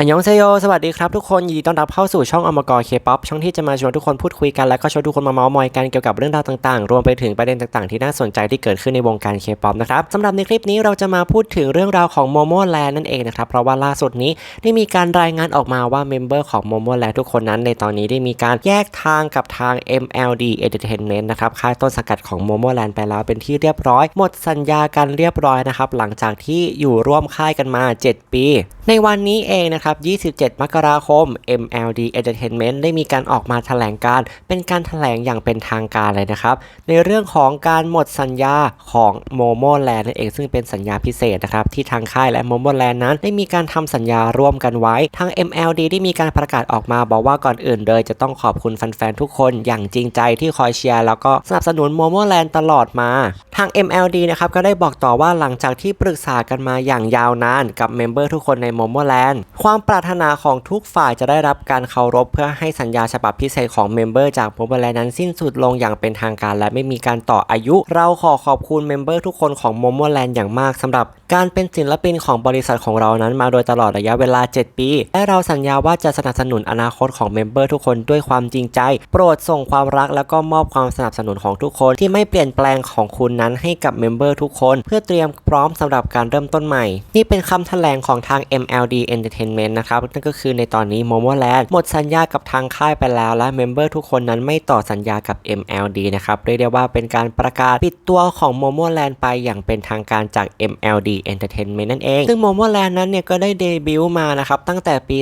อันยองเซโย สวัสดีครับทุกคน ยินดีต้อนรับเข้าสู่ช่องอมกรเคป๊อปช่องที่จะมาชวนทุกคนพูดคุยกัน และก็ชวนทุกคนมาเมาส์มอยกันเกี่ยวกับเรื่องราวต่างๆ รวมไปถึงประเด็นต่างๆ ที่น่าสนใจที่เกิดขึ้นในวงการเคป๊อปนะครับสำหรับในคลิปนี้เราจะมาพูดถึงเรื่องราวของโมโมแลนนั่นเองนะครับ เพราะว่าล่าสุดนี้ได้มีการรายงานออกมาว่าเมมเบอร์ของโมโมแลนทุกคนนั้นในตอนนี้ได้มีการแยกทางกับทาง MLD Entertainment นะครับค่ายต้นสังกัดของโมโมแลนไปแล้วเป็นที่เรียบร้อย หมดสัญญากันเรียบร้อยนะครับหลังจากที่อยู่ร่วมค่ายกันมา 7 ปี ในวันนี้เองนะครับ27 มกราคม MLD Entertainment ได้มีการออกมาแถลงการเป็นการแถลงอย่างเป็นทางการเลยนะครับ ในเรื่องของการหมดสัญญาของ Momo Land นั่นเองซึ่งเป็นสัญญาพิเศษนะครับ ที่ทางค่ายและ Momo Land นั้น ได้มีการทำสัญญาร่วมกันไว้ ทาง MLD ได้มีการประกาศออกมาบอกว่าก่อนอื่นเลย จะต้องขอบคุณแฟนๆทุกคนอย่างจริงใจที่คอยเชียร์แล้วก็สนับสนุน Momo Land ตลอดมา ทาง MLD นะครับก็ได้บอกต่อว่าหลังจากที่ปรึกษากันมาอย่างยาวนาน กับเมมเบอร์ทุกคนใน Momo Land ความปรารถนาของทุกฝ่ายจะได้รับการเคารพเพื่อให้สัญญาฉบับพิเศษของเมมเบอร์จาก Momo Land นั้นสิ้นสุดลงอย่างเป็นทางการ และไม่มีการต่ออายุ เราขอขอบคุณเมมเบอร์ทุกคนของ Momo Land อย่างมากสำหรับ การเป็นศิลปินของบริษัทของเรานั้นมาโดยตลอดระยะเวลา 7 ปี และเราสัญญาว่าจะสนับสนุนอนาคตของเมมเบอร์ทุกคนด้วยความจริงใจ โปรดส่งความรักแล้วก็มอบความสนับสนุนของทุกคน ที่ไม่เปลี่ยนแปลงของคุณนั้นให้กับเมมเบอร์ทุกคน เพื่อเตรียมพร้อมสำหรับการเริ่มต้นใหม่ นี่เป็นคำแถลงของทาง MLD Entertainment นะครับนั่นก็คือในตอนนี้ Momo Land หมดสัญญากับทางค่ายไปแล้วและเมมเบอร์ทุกคนนั้นไม่ต่อสัญญากับ MLD นะครับเรียกได้ว่าเป็นการประกาศปิดตัวของ Momo Land ไปอย่างเป็นทางการจาก MLD Entertainment นั่นเอง ซึ่ง Momo Land นั้นเนี่ยก็ได้เดบิวต์มานะครับตั้งแต่ปี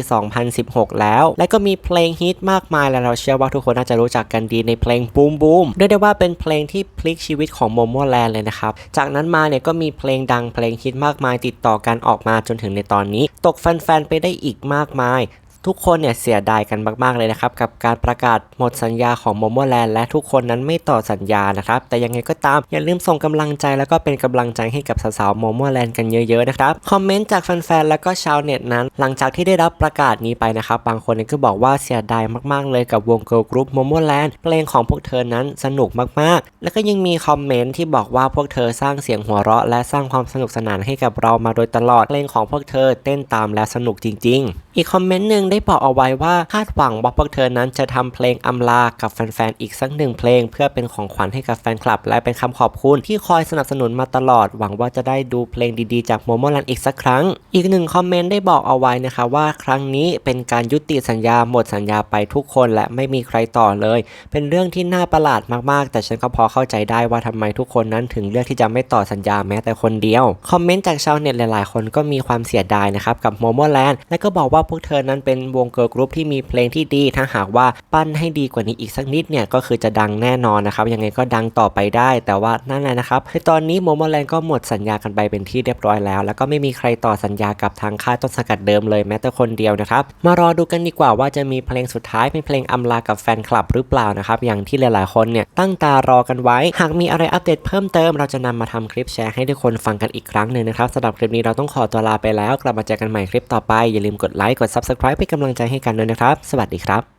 2016 แล้ว และก็มีเพลงฮิตมากมายและเราเชื่อว่าทุกคนน่าจะรู้จักกันดีในเพลง Boom Boom เรียกได้ว่าเป็นเพลงที่พลิกชีวิตของ Momo Land เลยนะครับจากนั้นมาเนี่ยก็มีเพลงดังเพลงฮิตมากมายติดต่อกันออกมาจนถึงในตอนนี้ ตกแฟนๆไปได้อีกมากมาย ทุกคนเนี่ยเสียดายกันมาก ๆ เลยนะครับ กับการประกาศหมดสัญญาของ Momo Land และทุกคนนั้นไม่ต่อสัญญานะครับ แต่ยังไงก็ตามอย่าลืมส่งกำลังใจแล้วก็เป็นกำลังใจให้กับสาวๆ Momo Land กันเยอะๆนะครับ คอมเมนต์จากแฟนๆแล้วก็ชาวเน็ตนั้น หลังจากที่ได้รับประกาศนี้ไปนะครับ บางคนก็บอกว่าเสียดายมากๆ เลยกับวงเกิร์ลกรุ๊ป Momo Land เพลงของพวกเธอนั้นสนุกมากๆ แล้วก็ยังมีคอมเมนต์ที่บอกว่าพวกเธอสร้างเสียงหัวเราะ และสร้างความสนุกสนานให้กับเรามาโดยตลอดเพลงของพวกเธอเต้นตามและสนุกจริง ๆ อีกคอมเมนต์หนึ่งได้บอกเอาไว้ว่าคาดหวังว่าพวกเธอนั้นจะทำเพลงอำลากับแฟนๆอีกสักหนึ่งเพลง เพื่อเป็นของขวัญให้กับแฟนคลับ และเป็นคำขอบคุณที่คอยสนับสนุนมาตลอด หวังว่าจะได้ดูเพลงดีๆจากโมโมแลนอีกสักครั้ง อีกหนึ่งคอมเมนต์ได้บอกเอาไว้นะคะว่าครั้งนี้เป็นการยุติสัญญาหมดสัญญาไปทุกคนและไม่มีใครต่อเลย เป็นเรื่องที่น่าประหลาดมากๆ แต่ฉันก็พอเข้าใจได้ว่าทำไมทุกคนนั้นถึงเลือกที่จะไม่ต่อสัญญาแม้แต่คนเดียว คอมเมนต์จากชาวเน็ตหลายๆ คนก็มีความเสียดายนะครับกับโมโมแลนและก็บอกว่าพวกเธอนั้นเป็นวงเกิร์ลกรุ๊ปที่มีเพลงที่ดี ถ้าหากว่าปั้นให้ดีกว่านี้อีกสักนิดเนี่ยก็คือจะดังแน่นอนนะครับ ยังไงก็ดังต่อไปได้ แต่ว่านั่นแหละนะครับในตอนนี้โมโมแลนก็หมดสัญญากันไปเป็นที่เรียบร้อยแล้ว แล้วก็ไม่มีใครต่อสัญญากับทางค่ายต้นสังกัดเดิมเลยแม้แต่คนเดียวนะครับ มารอดูกันดีกว่าว่าจะมีเพลงสุดท้ายเป็นเพลงอำลากับแฟนคลับหรือเปล่านะครับอย่างที่หลายๆ คนเนี่ยตั้งตารอกันไว้ หากมีอะไรอัปเดตเพิ่มเติมเราจะนำมาทำคลิปแชร์ให้ทุกคนฟังกันอีกครั้งหนึ่งนะครับสำหรับคลิปนี้เราต้องขอตัวลาไปแล้ว กลับมาเจอกันใหม่คลิปต่อไปอย่าลืมกดไลค์กด subscribe เป็นกำลังใจให้กันด้วยนะครับ สวัสดีครับ